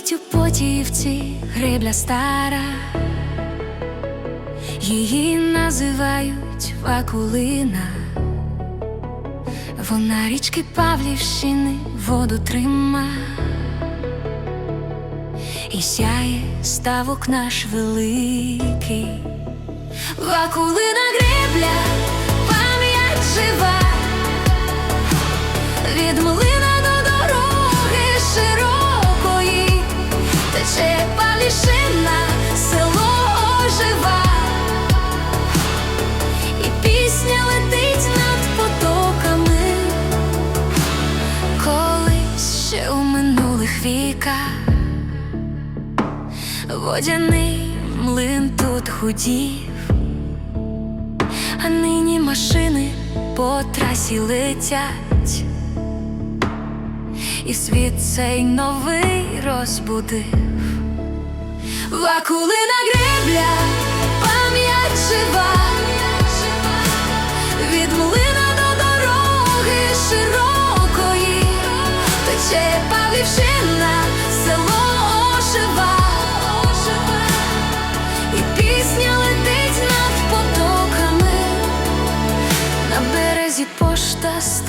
Васильківці гребля стара, її називають Вакулина. Вона річки Павлівщини воду трима, і сяє ставок наш великий. Вакулина гребля, пам'ять жива, віках. Водяний млин тут худів, а нині машини по трасі летять, і світ цей новий розбудив. Вакулина гребля, пам'ять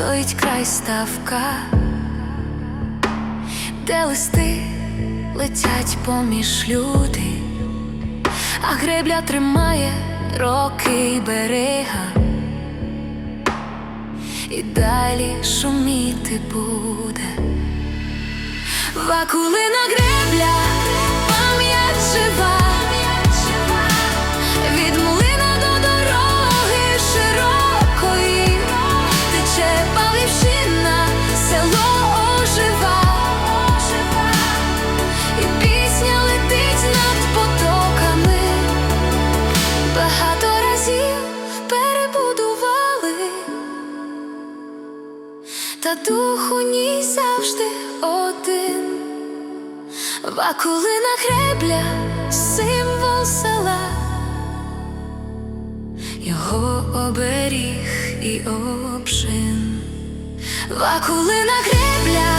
стоїть край ставка, де листи летять поміж люди, а гребля тримає роки й берега, і далі шуміти буде. Вакулина гребля, та дух у ній завжди один. Вакулина гребля, символ села, його оберіг і обчин. Вакулина гребля,